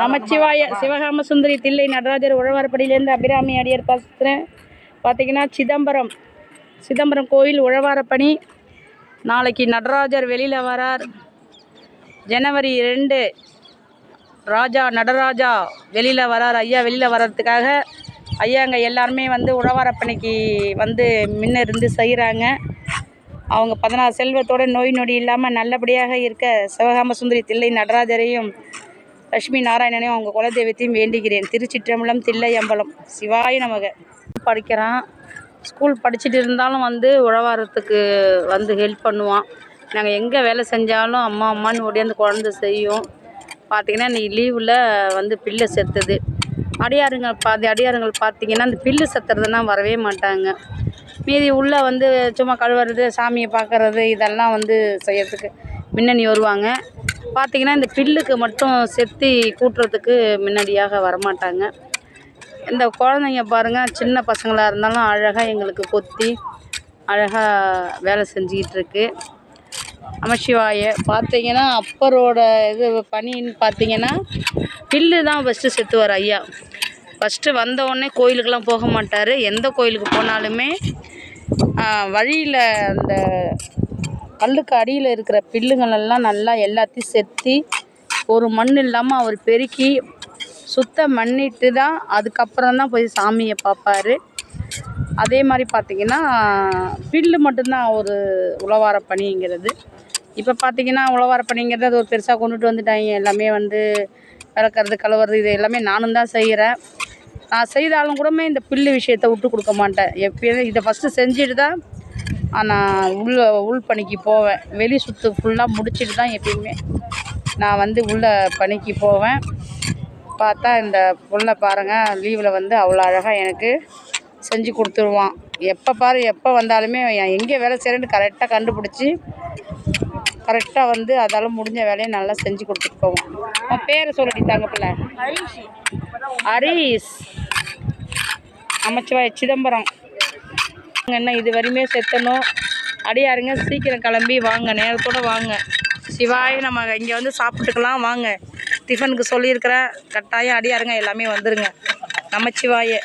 நமச்சிவாய சிவகாம சுந்தரி தில்லை நடராஜர் உழவாரப்படியிலேருந்து அபிராமி அடியார் பேசுகிறேன் பார்த்தீங்கன்னா சிதம்பரம் சிதம்பரம் கோயில் உழவாரப்பணி. நாளைக்கு நடராஜர் வெளியில் வரார். ஜனவரி ரெண்டு ராஜா நடராஜா வெளியில் வரார் ஐயா வெளியில் வர்றதுக்காக. ஐயாங்க எல்லாருமே வந்து உழவாரப்பணிக்கு வந்து முன்ன இருந்து செய்கிறாங்க அவங்க பதினாறு செல்வத்தோட நோய் நொடி இல்லாமல் நல்லபடியாக இருக்க சிவகாம சுந்தரி தில்லை நடராஜரையும் லட்சுமி நாராயணனையும் அவங்க குலதெய்வத்தையும் வேண்டுகிறேன். திருச்சிற்றம்பலம் தில்லையம்பலம். சிவாய நமக. படிக்கிறான். ஸ்கூல் படிச்சுட்டு இருந்தாலும் வந்து உழவாரத்துக்கு வந்து ஹெல்ப் பண்ணுவான். நாங்கள் எங்கே வேலை செஞ்சாலும் அம்மா அம்மான்னு ஓடியாந்து குழந்த செய்யும். பார்த்தீங்கன்னா நீ லீவில் வந்து பில்லு செத்துது. அடியாருங்க பாதி அடியாருங்கள் பார்த்தீங்கன்னா அந்த பில்லு செத்துறதுனா வரவே மாட்டாங்க. மீதி உள்ளே வந்து சும்மா கழுவுறது சாமியை பார்க்கறது இதெல்லாம் வந்து செய்யறதுக்கு முன்னணி வருவாங்க. பார்த்தீங்கன்னா இந்த பில்லுக்கு மட்டும் செத்தி கூட்டுறதுக்கு முன்னாடியாக வரமாட்டாங்க. இந்த குழந்தைங்க பாருங்கள் சின்ன பசங்களாக இருந்தாலும் அழகாக எங்களுக்கு கொத்தி அழகாக வேலை செஞ்சுக்கிட்டு இருக்கு நமசிவாய பார்த்தீங்கன்னா அப்பரோட இது பணின்னு பார்த்தீங்கன்னா பில்லு தான் ஃபஸ்ட்டு செத்துவார் ஐயா. ஃபஸ்ட்டு வந்தவுடனே கோயிலுக்கெல்லாம் போக மாட்டார். எந்த கோயிலுக்கு போனாலுமே வழியில் அந்த கல்லுக்கு அடியில் இருக்கிற பில்லுங்களெல்லாம் நல்லா எல்லாத்தையும் செத்தி ஒரு மண் இல்லாமல் அவர் பெருக்கி சுத்தம் பண்ணிட்டு தான் அதுக்கப்புறம் தான் போய் சாமியை பார்ப்பாரு. அதே மாதிரி பார்த்தீங்கன்னா பில்லு மட்டும்தான் ஒரு உழவார பணிங்கிறது. இப்போ பார்த்திங்கன்னா உழவார பணிங்கிறது அது ஒரு பெருசாக கொண்டுட்டு வந்துட்டாங்க. எல்லாமே வந்து விளக்கறது கழுவுறது இது எல்லாமே நானும் தான் செய்கிறேன் நான் செய்தாலும் கூடமே இந்த பில்லு விஷயத்தை விட்டு கொடுக்க மாட்டேன். எப்பயுமே இதை ஃபஸ்ட்டு செஞ்சுட்டு தான் நான் உள்ள உள் பணிக்கு போவேன். வெளி சுற்று ஃபுல்லாக முடிச்சுட்டு தான் எப்பயுமே நான் வந்து உள்ள பணிக்கு போவேன். பார்த்தா இந்த புள்ள பாருங்கள் லீவில் வந்து அவ்வளோ அழகாக எனக்கு செஞ்சு கொடுத்துருவான். எப்போ பாரு எப்போ வந்தாலுமே எங்கே வேலை செய்கிறேன்னு கரெக்டாக கண்டுபிடிச்சி கரெக்டாக வந்து அதால் முடிஞ்ச வேலையை நல்லா செஞ்சு கொடுத்துட்டு போவோம். உன் பேரை சொல்லி தாங்க பிள்ளை ஹரீஸ் அமைச்சவாய் சிதம்பரம். என்ன இது வரையுமே செத்தணும். அடியாருங்க சீக்கிரம் கிளம்பி வாங்க நேரத்தோடு வாங்க. சிவாய் நம்ம இங்கே வந்து சாப்பிட்டுக்கலாம் வாங்க. டிஃபனுக்கு சொல்லியிருக்கிறேன். கட்டாயம் அடியாருங்க எல்லாமே வந்துருங்க. நமச்சிவாய